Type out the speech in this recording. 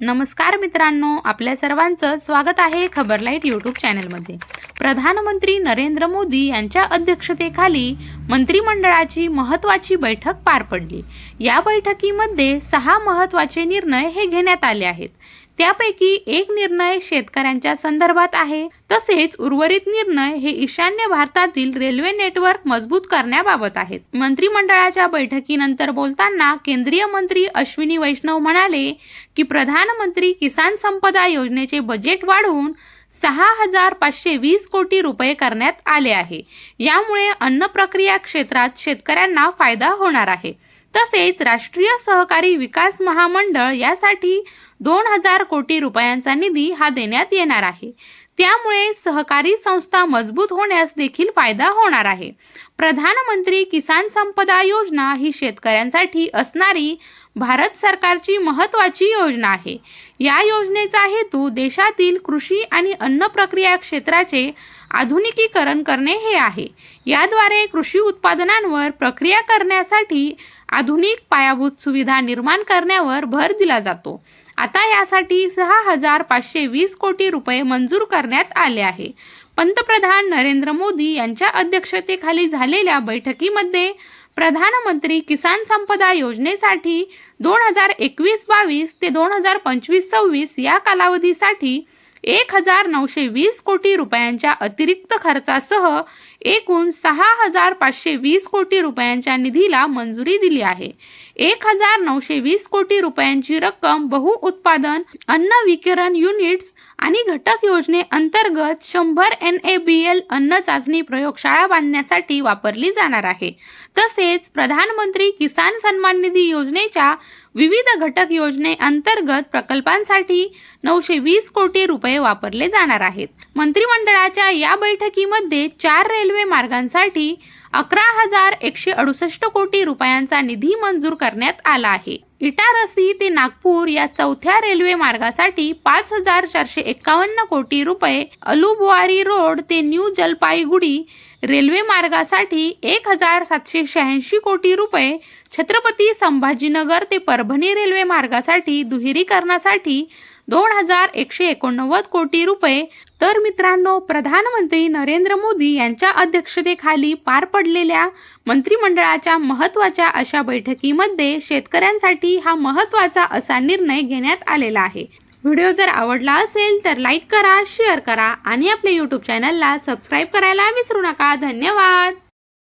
नमस्कार मित्रांनो आपल्या सर्वांचं स्वागत आहे खबरलाईट यूट्यूब चॅनलमध्ये. प्रधानमंत्री नरेंद्र मोदी यांच्या अध्यक्षतेखाली मंत्रिमंडळाची महत्त्वाची बैठक पार पडली. या बैठकीमध्ये सहा महत्त्वाचे निर्णय हे घेण्यात आले आहेत. त्यापैकी एक निर्णय शेतकऱ्यांच्या संदर्भात आहे. तसेच उर्वरित निर्णय हे ईशान्य भारतातील रेल्वे नेटवर्क मजबूत करण्याबाबत आहेत. मंत्रिमंडळाच्या बैठकीनंतर बोलताना केंद्रीय मंत्री अश्विनी वैष्णव म्हणाले की प्रधानमंत्री किसान संपदा योजनेचे बजेट वाढवून सहा हजार पाचशे वीस कोटी रुपये करण्यात आले आहे. यामुळे अन्न प्रक्रिया क्षेत्रात शेतकऱ्यांना फायदा होणार आहे. तसेच राष्ट्रीय सहकारी विकास महामंडळ यासाठी दोन हजार कोटी रुपयांचा निधी हा देण्यात येणार आहे. त्यामुळे सहकारी संस्था मजबूत होण्यास देखील फायदा होणार आहे. प्रधानमंत्री किसान संपदा योजना ही शेतकऱ्यांसाठी असणारी भारत सरकारची महत्त्वाची योजना आहे. या योजनेचा हेतू देशातील कृषी आणि अन्न प्रक्रिया क्षेत्राचे आधुनिकीकरण करणे हे आहे. याद्वारे कृषी उत्पादनांवर प्रक्रिया करण्यासाठी आधुनिक पायाभूत सुविधा निर्माण करण्यावर भर दिला जातो. आता यासाठी सहा हजार पाचशे वीस कोटी रुपये मंजूर करण्यात आले आहे. पंतप्रधान नरेंद्र मोदी यांच्या अध्यक्षतेखाली झालेल्या बैठकीमध्ये प्रधानमंत्री किसान संपदा योजनेसाठी दोन हजार एकवीस बावीस ते दोन हजार पंचवीस सव्वीस या कालावधीसाठी एक हजार नऊशे वीस कोटी रुपयांच्या अतिरिक्त खर्चासह एकूण सहा हजार पाचशे वीस कोटी रुपयांच्या निधीला मंजुरी दिली आहे. एक हजार नऊशे वीस कोटी रुपयांची रक्कम बहुउत्पादन अन्न विकिरण युनिट्स आणि घटक योजनेअंतर्गत शंभर एन ए बी एल अन्न चाचणी प्रयोगशाळा बांधण्यासाठी वापरली जाणार आहे. तसेच प्रधानमंत्री किसान सन्मान निधी योजनेच्या विविध घटक योजनेअंतर्गत प्रकल्पांसाठी नऊशे वीस कोटी रुपये वापरले जाणार आहेत. मंत्रिमंडळाच्या या बैठकीमध्ये चार रेल्वे मार्गांसाठी अकरा हजार एकशे अडुसष्ट कोटी रुपयांचा निधी मंजूर करण्यात आला आहे. इटारसी ते नागपूर या चौथ्या रेल्वे मार्गासाठी पाच हजार चारशे एकावन्न कोटी रुपये अलुबुआरी रोड ते न्यू जलपाईगुडी रेल्वे मार्गासाठी एक हजार सातशे शहाऐंशी कोटी रुपये छत्रपती संभाजीनगर ते परभणी रेल्वे मार्गासाठी दुहेरीकरणासाठी दोन हजार एकशे एकोणनव्वद कोटी रुपये. तर मित्रांनो प्रधानमंत्री नरेंद्र मोदी यांच्या अध्यक्षतेखाली पार पडलेल्या मंत्रिमंडळाच्या महत्त्वाच्या अशा बैठकीमध्ये शेतकऱ्यांसाठी हा महत्त्वाचा असा निर्णय घेण्यात आलेला आहे. व्हिडिओ जर आवडला असेल तर लाईक करा शेअर करा आणि आपल्या यूट्यूब चॅनलला सबस्क्राईब करायला विसरू नका. धन्यवाद!